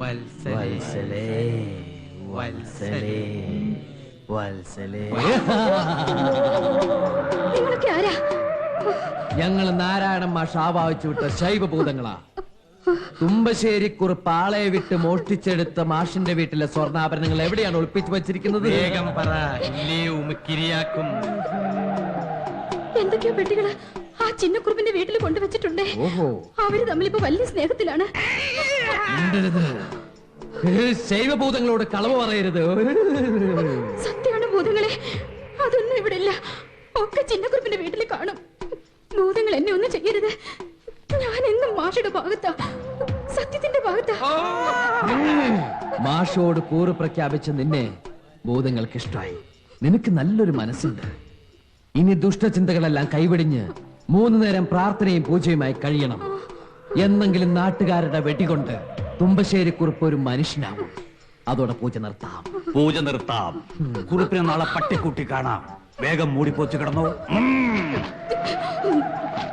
വത്സലേ വത്സലേ വത്സലേ നിങ്ങളൊക്കെ ആരാ? ഞങ്ങൾ നാരായണ മാഷ് ആവാഹിച്ചു വിട്ട ശൈവഭൂതങ്ങളാ. തുമ്പശ്ശേരിക്കുറിപ്പ് ആളെ വിട്ട് മോഷ്ടിച്ചെടുത്ത മാഷിന്റെ വീട്ടിലെ സ്വർണാഭരണങ്ങൾ എവിടെയാണ് ഒളിപ്പിച്ചു വച്ചിരിക്കുന്നത്? വേഗം പറ. ഇല്ലേ ഉമിക്കിരിയാക്കും. എന്തൊക്കെയോ പെട്ടികൾ ആ ചിന്നക്കുറുപ്പിന്റെ വീട്ടിൽ കൊണ്ടുവച്ചിട്ടുണ്ട്. ഓഹോ. അവർ തമ്മിൽ ഇപ്പൊ വലിയ സ്നേഹത്തിലാണ്. മിണ്ടരുത്. ശൈവഭൂതങ്ങളോട് കളവ് പറയരുത്. സത്യമാണ് ഭൂതങ്ങളെ അതൊന്നും ഇവിടെ ഇല്ല ഒക്കെ ചിന്നക്കുറിപ്പിന്റെ വീട്ടിൽ കാണും. ഭൂതങ്ങൾ എന്നെ ഒന്നും ചെയ്യരുത്. ഞാൻ എന്നും മാഷയുടെ ഭാഗത്താ. സത്യത്തിന്റെ ഭാഗത്താ. മാഷോട് കൂറ് പ്രഖ്യാപിച്ച നിന്നെ ഭൂതങ്ങൾക്ക് ഇഷ്ടമായി നിനക്ക് നല്ലൊരു മനസ്സുണ്ട്. ഇനി ദുഷ്ടചിന്തകളെല്ലാം കൈവെടിഞ്ഞ് മൂന്നു നേരം പ്രാർത്ഥനയും പൂജയുമായി കഴിയണം. എന്നെങ്കിലും നാട്ടുകാരുടെ വെടികൊണ്ട് തുമ്പശ്ശേരിക്കുറിപ്പ് ഒരു മനുഷ്യനാവും. അതോടെ പൂജ നിർത്താം. പൂജ നിർത്താം. കുറിപ്പിനെ നാളെ പട്ടിക്കൂട്ടി കാണാം. വേഗം മൂടിപ്പോച്ച് കിടന്നു.